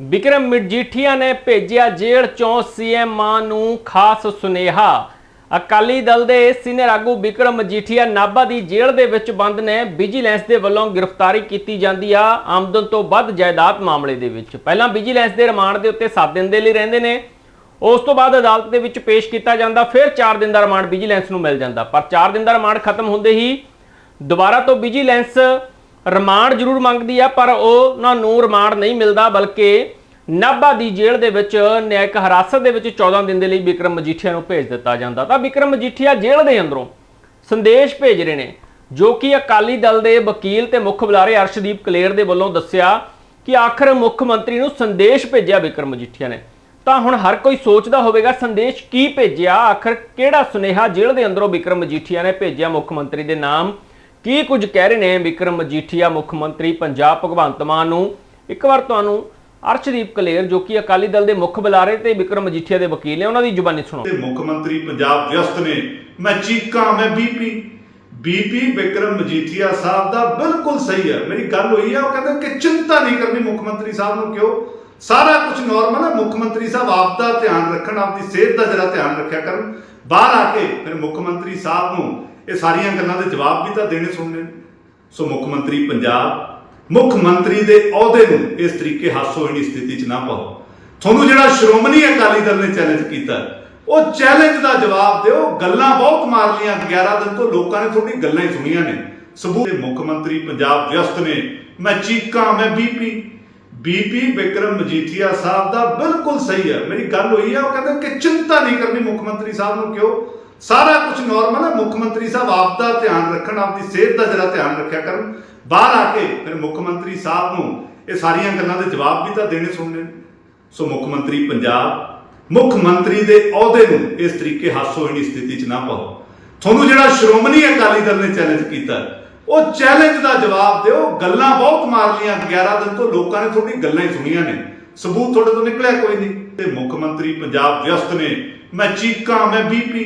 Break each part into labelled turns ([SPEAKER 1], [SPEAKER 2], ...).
[SPEAKER 1] ਵਿਕਰਮ ਮਜੀਠੀਆ ਨੇ ਭੇਜਿਆ ਜੇਲ੍ਹ ਚੋਂ ਸੀਐਮ ਮਾਨ ਨੂੰ ਖਾਸ ਸੁਨੇਹਾ। ਅਕਾਲੀ ਦਲ ਦੇ ਸੀਨੀਅਰ ਆਗੂ ਵਿਕਰਮ ਮਜੀਠੀਆ ਨਾਭਾ ਦੀ ਜੇਲ੍ਹ ਦੇ ਵਿੱਚ ਬੰਦ ਨੇ। ਵਿਜੀਲੈਂਸ ਦੇ ਵੱਲੋਂ ਗ੍ਰਿਫਤਾਰੀ ਕੀਤੀ ਜਾਂਦੀ ਆ। ਆਮਦਨ ਤੋਂ ਵੱਧ ਜਾਇਦਾਦ ਮਾਮਲੇ ਦੇ ਵਿੱਚ। ਪਹਿਲਾਂ ਵਿਜੀਲੈਂਸ ਦੇ ਰਿਮਾਂਡ ਦੇ ਉੱਤੇ 7 ਦਿਨ ਦੇ ਲਈ ਰਹਿੰਦੇ ਨੇ। ਉਸ ਤੋਂ ਬਾਅਦ ਅਦਾਲਤ ਦੇ ਵਿੱਚ ਪੇਸ਼ ਕੀਤਾ ਜਾਂਦਾ। ਫਿਰ 4 ਦਿਨ ਦਾ ਰਿਮਾਂਡ ਵਿਜੀਲੈਂਸ ਨੂੰ ਮਿਲ ਜਾਂਦਾ। ਪਰ 4 ਦਿਨ ਦਾ ਰਿਮਾਂਡ ਖਤਮ ਹੁੰਦੇ ਹੀ ਦੁਬਾਰਾ ਤੋਂ ਵਿਜੀਲੈਂਸ ਰਿਮਾਂਡ ਜ਼ਰੂਰ ਮੰਗਦੀ ਆ, ਪਰ ਉਹਨਾਂ ਨੂੰ ਰਿਮਾਂਡ ਨਹੀਂ ਮਿਲਦਾ, ਬਲਕਿ ਨਾਭਾ ਦੀ ਜੇਲ੍ਹ ਦੇ ਵਿੱਚ ਨਿਆਇਕ ਹਿਰਾਸਤ ਦੇ ਵਿੱਚ 14 ਦਿਨ ਦੇ ਲਈ ਵਿਕਰਮ ਮਜੀਠੀਆ ਨੂੰ ਭੇਜ ਦਿੱਤਾ ਜਾਂਦਾ। ਤਾਂ ਵਿਕਰਮ ਮਜੀਠੀਆ ਜੇਲ੍ਹ ਦੇ ਅੰਦਰੋਂ ਸੰਦੇਸ਼ ਭੇਜ ਰਹੇ ਨੇ, ਜੋ ਕਿ ਅਕਾਲੀ ਦਲ ਦੇ ਵਕੀਲ ਤੇ ਮੁੱਖ ਬੁਲਾਰੇ ਅਰਸ਼ਦੀਪ ਕਲੇਰ ਦੇ ਵੱਲੋਂ ਦੱਸਿਆ ਕਿ ਆਖਰ ਮੁੱਖ ਮੰਤਰੀ ਨੂੰ ਸੰਦੇਸ਼ ਭੇਜਿਆ ਵਿਕਰਮ ਮਜੀਠੀਆ ਨੇ। ਤਾਂ ਹੁਣ ਹਰ ਕੋਈ ਸੋਚਦਾ ਹੋਵੇਗਾ, ਸੰਦੇਸ਼ ਕੀ ਭੇਜਿਆ, ਆਖਰ ਕਿਹੜਾ ਸੁਨੇਹਾ ਜੇਲ੍ਹ ਦੇ ਅੰਦਰੋਂ ਵਿਕਰਮ ਮਜੀਠੀਆ ਨੇ ਭੇਜਿਆ ਮੁੱਖ ਮੰਤਰੀ ਦੇ ਨਾਮ? ਕੀ ਕੁਝ ਕਹਿ ਰਹੇ ਨੇ ਵਿਕਰਮ ਮਜੀਠੀਆ ਮੁੱਖ ਮੰਤਰੀ ਪੰਜਾਬ ਭਗਵੰਤ ਮਾਨ ਨੂੰ? ਇੱਕ ਵਾਰ ਤੁਹਾਨੂੰ ਅਰਸ਼ਦੀਪ ਕਲੇਰ, ਜੋ ਕਿ ਅਕਾਲੀ ਦਲ ਦੇ ਮੁੱਖ ਬੁਲਾਰੇ ਤੇ ਵਿਕਰਮ ਮਜੀਠੀਆ ਦੇ ਵਕੀਲ ਨੇ, ਉਹਨਾਂ ਦੀ ਜ਼ੁਬਾਨੀ ਸੁਣੋ।
[SPEAKER 2] ਤੇ ਮੁੱਖ ਮੰਤਰੀ ਪੰਜਾਬ ਵਿਅਸਤ ਨੇ। ਮੈਂ ਚੀਕਾਂ, ਮੈਂ ਬੀਪੀ। ਬੀਪੀ ਵਿਕਰਮ ਮਜੀਠੀਆ ਸਾਹਿਬ ਦਾ ਬਿਲਕੁਲ ਸਹੀ ਹੈ। ਮੇਰੀ ਗੱਲ ਹੋਈ ਹੈ ਉਹ ਕਹਿੰਦੇ ਕਿ ਚਿੰਤਾ ਨਹੀਂ ਕਰਨੀ ਮੁੱਖ ਮੰਤਰੀ ਸਾਹਿਬ ਨੂੰ ਕਿਉਂ? ਸਾਰਾ ਕੁਝ ਨਾਰਮਲ ਹੈ। ਮੁੱਖ ਮੰਤਰੀ ਸਾਹਿਬ ਆਪ ਦਾ ਧਿਆਨ ਰੱਖਣ, ਆਪਦੀ ਸਿਹਤ ਦਾ ਜਰਾ ਧਿਆਨ ਰੱਖਿਆ ਕਰਨ। ਬਾਹਰ ਆ ਕੇ ਫਿਰ ਮੁੱਖ ਮੰਤਰੀ ਸਾਹਿਬ ਨੂੰ ਇਹ ਸਾਰੀਆਂ ਗੱਲਾਂ ਦੇ ਜਵਾਬ ਵੀ ਤਾਂ ਦੇਣੇ ਸੁਣਨੇ ਸੋ ਮੁੱਖ ਮੰਤਰੀ ਪੰਜਾਬ, ਮੁੱਖ ਮੰਤਰੀ ਦੇ ਅਹੁਦੇ ਨੂੰ ਇਸ ਤਰੀਕੇ ਹਾਸੋਹੀਣੀ ਸਥਿਤੀ 'ਚ ਨਾ ਪਾਓ। ਤੁਹਾਨੂੰ ਜਿਹੜਾ ਸ਼੍ਰੋਮਣੀ ਅਕਾਲੀ ਦਲ ਨੇ ਚੈਲੰਜ ਕੀਤਾ, ਉਹ ਚੈਲੰਜ ਦਾ ਜਵਾਬ ਦਿਓ। ਗੱਲਾਂ ਬਹੁਤ ਮਾਰ ਲੀਆਂ 11 ਦਿਨ ਤੋਂ ਲੋਕਾਂ ਨੇ ਤੁਹਾਡੀ ਗੱਲਾਂ ਹੀ ਸੁਣੀਆਂ ਨੇ। ਸਬੂਤ ਮੁੱਖ ਮੰਤਰੀ ਪੰਜਾਬ ਵਿਅਸਤ ਨੇ। ਮੈਂ ਚੀਕਾਂ, ਮੈਂ ਬੀਪੀ ਬੀਪੀ ਵਿਕਰਮ ਮਜੀਠੀਆ ਸਾਹਿਬ ਦਾ ਬਿਲਕੁਲ ਸਹੀ ਹੈ। ਮੇਰੀ ਗੱਲ ਹੋਈ ਹੈ, ਉਹ ਕਹਿੰਦੇ ਕਿ ਚਿੰਤਾ ਨਹੀਂ ਕਰਨੀ ਮੁੱਖ ਮੰਤਰੀ ਸਾਹਿਬ ਨੂੰ, ਕਿਉਂ? ਸਾਰਾ ਕੁਝ ਨਾਰਮਲ ਹੈ ਮੁੱਖ ਮੰਤਰੀ ਸਾਹਿਬ ਆਪ ਦਾ ਧਿਆਨ ਰੱਖਣ, ਆਪਦੀ ਸਿਹਤ ਦਾ ਜਰਾ ਧਿਆਨ ਰੱਖਿਆ ਕਰਨ। ਬਾਹਰ ਆ ਕੇ ਫਿਰ ਮੁੱਖ ਮੰਤਰੀ ਸਾਹਿਬ ਨੂੰ ਇਹ ਸਾਰੀਆਂ ਗੱਲਾਂ ਦੇ ਜਵਾਬ ਵੀ ਤਾਂ ਦੇਣੇ ਸੁਣਨੇ ਸੋ ਮੁੱਖ ਮੰਤਰੀ ਪੰਜਾਬ, ਮੁੱਖ ਮੰਤਰੀ ਦੇ ਅਹੁਦੇ ਨੂੰ ਇਸ ਤਰੀਕੇ ਹਾਸੋਹੀਣੀ ਸਥਿਤੀ 'ਚ ਨਾ ਪਾਓ। ਤੁਹਾਨੂੰ ਜਿਹੜਾ ਸ਼੍ਰੋਮਣੀ ਅਕਾਲੀ ਦਲ ਨੇ ਚੈਲੰਜ ਕੀਤਾ, ਉਹ ਚੈਲੰਜ ਦਾ ਜਵਾਬ ਦਿਓ। ਗੱਲਾਂ ਬਹੁਤ ਮਾਰ ਲੀਆਂ 11 ਦਿਨ ਤੋਂ ਲੋਕਾਂ ਨੇ ਤੁਹਾਡੀ ਗੱਲਾਂ ਹੀ ਸੁਣੀਆਂ ਨੇ। ਸਬੂਤ ਤੁਹਾਡੇ ਤੋਂ ਨਿਕਲਿਆ ਕੋਈ ਨਹੀਂ। ਤੇ ਮੁੱਖ ਮੰਤਰੀ ਪੰਜਾਬ ਵਿਅਸਤ ਨੇ। ਮੈਂ ਚੀਕਾਂ, ਮੈਂ ਬੀਪੀ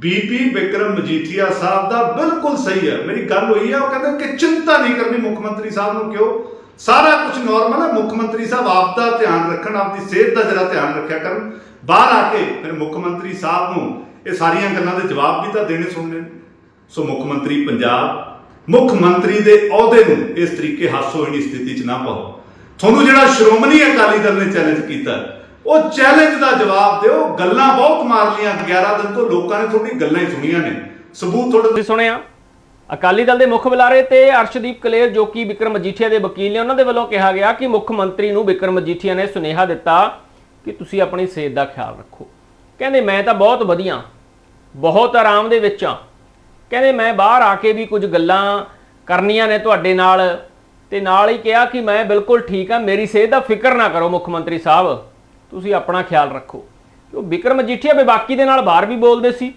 [SPEAKER 2] ਬੀਪੀ ਵਿਕਰਮ ਮਜੀਠੀਆ ਸਾਹਿਬ ਦਾ ਬਿਲਕੁਲ ਸਹੀ ਹੈ। ਮੇਰੀ ਗੱਲ ਹੋਈ ਹੈ, ਉਹ ਕਹਿੰਦੇ ਕਿ ਚਿੰਤਾ ਨਹੀਂ ਕਰਨੀ ਮੁੱਖ ਮੰਤਰੀ ਸਾਹਿਬ ਨੂੰ ਕਿਉਂ? ਸਾਰਾ ਕੁਝ ਨਾਰਮਲ ਹੈ, ਮੁੱਖ ਮੰਤਰੀ ਸਾਹਿਬ ਆਪ ਦਾ ਧਿਆਨ ਰੱਖਣ, ਆਪਦੀ ਸਿਹਤ ਦਾ ਜਰਾ ਧਿਆਨ ਰੱਖਿਆ ਕਰਨ। ਬਾਹਰ ਆ ਕੇ ਫਿਰ ਮੁੱਖ ਮੰਤਰੀ ਸਾਹਿਬ ਨੂੰ ਇਹ ਸਾਰੀਆਂ ਗੱਲਾਂ ਦੇ ਜਵਾਬ ਵੀ ਤਾਂ ਦੇਣੇ ਸੁਣਨੇ ਸੋ ਮੁੱਖ ਮੰਤਰੀ ਪੰਜਾਬ, ਮੁੱਖ ਮੰਤਰੀ ਦੇ ਅਹੁਦੇ ਨੂੰ ਇਸ ਤਰੀਕੇ ਹਾਸੋਹੀਣੀ ਸਥਿਤੀ 'ਚ ਨਾ ਪਾਓ। ਤੁਹਾਨੂੰ ਜਿਹੜਾ ਸ਼੍ਰੋਮਣੀ ਅਕਾਲੀ ਦਲ ਨੇ ਚੈਲੰਜ ਕੀਤਾ ਉਹ ਚੈਲੰਜ ਦਾ ਜਵਾਬ ਦਿਓ। ਗੱਲਾਂ ਬਹੁਤ ਮਾਰ ਲੀਆਂ 11 ਦਿਨ ਤੋਂ ਲੋਕਾਂ ਨੇ ਤੁਹਾਡੀ ਗੱਲਾਂ ਹੀ ਸੁਣੀਆਂ ਨੇ। ਸਬੂਤ ਤੁਹਾਡੇ
[SPEAKER 1] ਤੁਸੀਂ ਸੁਣਿਆ? ਅਕਾਲੀ ਦਲ ਦੇ ਮੁੱਖ ਬੁਲਾਰੇ ਤੇ ਅਰਸ਼ਦੀਪ ਕਲੇਰ, ਜੋ ਕਿ ਵਿਕਰਮ ਮਜੀਠੀਆ ਦੇ ਵਕੀਲ ਨੇ, ਉਹਨਾਂ ਦੇ ਵੱਲੋਂ ਕਿਹਾ ਗਿਆ ਕਿ ਮੁੱਖ ਮੰਤਰੀ ਨੂੰ ਵਿਕਰਮ ਮਜੀਠੀਆ ਨੇ ਸੁਨੇਹਾ ਦਿੱਤਾ ਕਿ ਤੁਸੀਂ ਆਪਣੀ ਸਿਹਤ ਦਾ ਖਿਆਲ ਰੱਖੋ। ਕਹਿੰਦੇ, ਮੈਂ ਤਾਂ ਬਹੁਤ ਵਧੀਆ, ਬਹੁਤ ਆਰਾਮ ਦੇ ਵਿੱਚ ਆ ਕਹਿੰਦੇ, ਮੈਂ ਬਾਹਰ ਆ ਕੇ ਵੀ ਕੁਝ ਗੱਲਾਂ ਕਰਨੀਆਂ ਨੇ ਤੁਹਾਡੇ ਨਾਲ ਤੇ ਨਾਲ ਹੀ ਕਿਹਾ ਕਿ ਮੈਂ ਬਿਲਕੁਲ ਠੀਕ ਆ ਮੇਰੀ ਸਿਹਤ ਦਾ ਫਿਕਰ ਨਾ ਕਰੋ ਮੁੱਖ ਮੰਤਰੀ ਸਾਹਿਬ। ਤੁਸੀਂ ਆਪਣਾ ਖਿਆਲ ਰੱਖੋ। ਉਹ ਵਿਕਰਮ ਮਜੀਠੀਆ ਬੇਬਾਕੀ ਦੇ ਨਾਲ ਬਾਹਰ ਵੀ ਬੋਲਦੇ ਸੀ।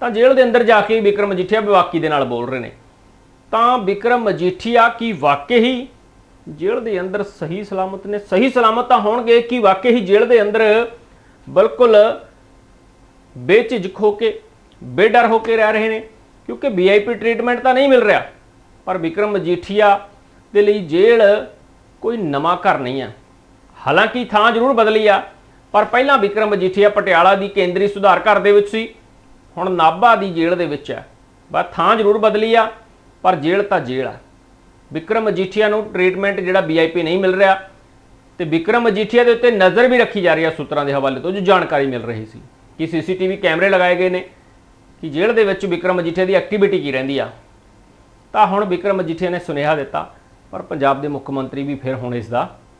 [SPEAKER 1] ਤਾਂ ਜੇਲ੍ਹ ਦੇ ਅੰਦਰ ਜਾ ਕੇ ਵਿਕਰਮ ਮਜੀਠੀਆ ਬੇਬਾਕੀ ਦੇ ਨਾਲ ਬੋਲ ਰਹੇ ਨੇ। ਤਾਂ ਵਿਕਰਮ ਮਜੀਠੀਆ ਕੀ ਵਾਕਈ ਹੀ ਜੇਲ੍ਹ ਦੇ ਅੰਦਰ ਸਹੀ ਸਲਾਮਤ ਨੇ? ਸਹੀ ਸਲਾਮਤ ਤਾਂ ਹੋਣਗੇ, ਕਿ ਵਾਕਈ ਹੀ ਜੇਲ੍ਹ ਦੇ ਅੰਦਰ ਬਿਲਕੁਲ ਬੇਝਿਜਕ ਹੋ ਕੇ, ਬੇਡਰ ਹੋ ਕੇ ਰਹਿ ਰਹੇ ਨੇ? ਕਿਉਂਕਿ ਵੀਆਈਪੀ ਟ੍ਰੀਟਮੈਂਟ ਤਾਂ ਨਹੀਂ ਮਿਲ ਰਿਹਾ। ਪਰ ਵਿਕਰਮ ਮਜੀਠੀਆ ਦੇ ਲਈ ਜੇਲ੍ਹ ਕੋਈ ਨਵਾਂ ਘਰ ਨਹੀਂ ਹੈ। ਹਾਲਾਂਕਿ ਥਾਂ ਜ਼ਰੂਰ ਬਦਲੀ ਆ, ਪਰ ਪਹਿਲਾਂ ਵਿਕਰਮ ਮਜੀਠੀਆ ਪਟਿਆਲਾ ਦੀ ਕੇਂਦਰੀ ਸੁਧਾਰ ਘਰ ਦੇ ਵਿੱਚ ਸੀ। ਹੁਣ ਨਾਭਾ ਦੀ ਜੇਲ੍ਹ ਦੇ ਵਿੱਚ ਹੈ ਬਸ ਥਾਂ ਜ਼ਰੂਰ ਬਦਲੀ ਆ, ਪਰ ਜੇਲ੍ਹ ਤਾਂ ਜੇਲ੍ਹ ਆ। ਵਿਕਰਮ ਮਜੀਠੀਆ ਨੂੰ ਟ੍ਰੀਟਮੈਂਟ ਜਿਹੜਾ ਵੀਆਈਪੀ ਨਹੀਂ ਮਿਲ ਰਿਹਾ ਤੇ ਵਿਕਰਮ ਮਜੀਠੀਆ ਦੇ ਉੱਤੇ ਨਜ਼ਰ ਵੀ ਰੱਖੀ ਜਾ ਰਹੀ ਹੈ ਸੂਤਰਾਂ ਦੇ ਹਵਾਲੇ ਤੋਂ, ਜੋ ਜਾਣਕਾਰੀ ਮਿਲ ਰਹੀ ਸੀ ਕਿ ਸੀਸੀਟੀਵੀ ਕੈਮਰੇ ਲਗਾਏ ਗਏ ਨੇ ਕਿ ਜੇਲ੍ਹ ਦੇ ਵਿੱਚ ਵਿਕਰਮ ਮਜੀਠੀਆ ਦੀ ਐਕਟੀਵਿਟੀ ਕੀ ਰਹਿੰਦੀ ਆ। ਤਾਂ ਹੁਣ ਵਿਕਰਮ ਮਜੀਠੀਆ ਨੇ ਸੁਨੇਹਾ ਦਿੱਤਾ, ਪਰ ਪੰਜਾਬ ਦੇ ਮੁੱਖ ਮੰਤਰੀ ਵੀ ਫਿਰ ਹੁਣ ਇਸ ਦਾ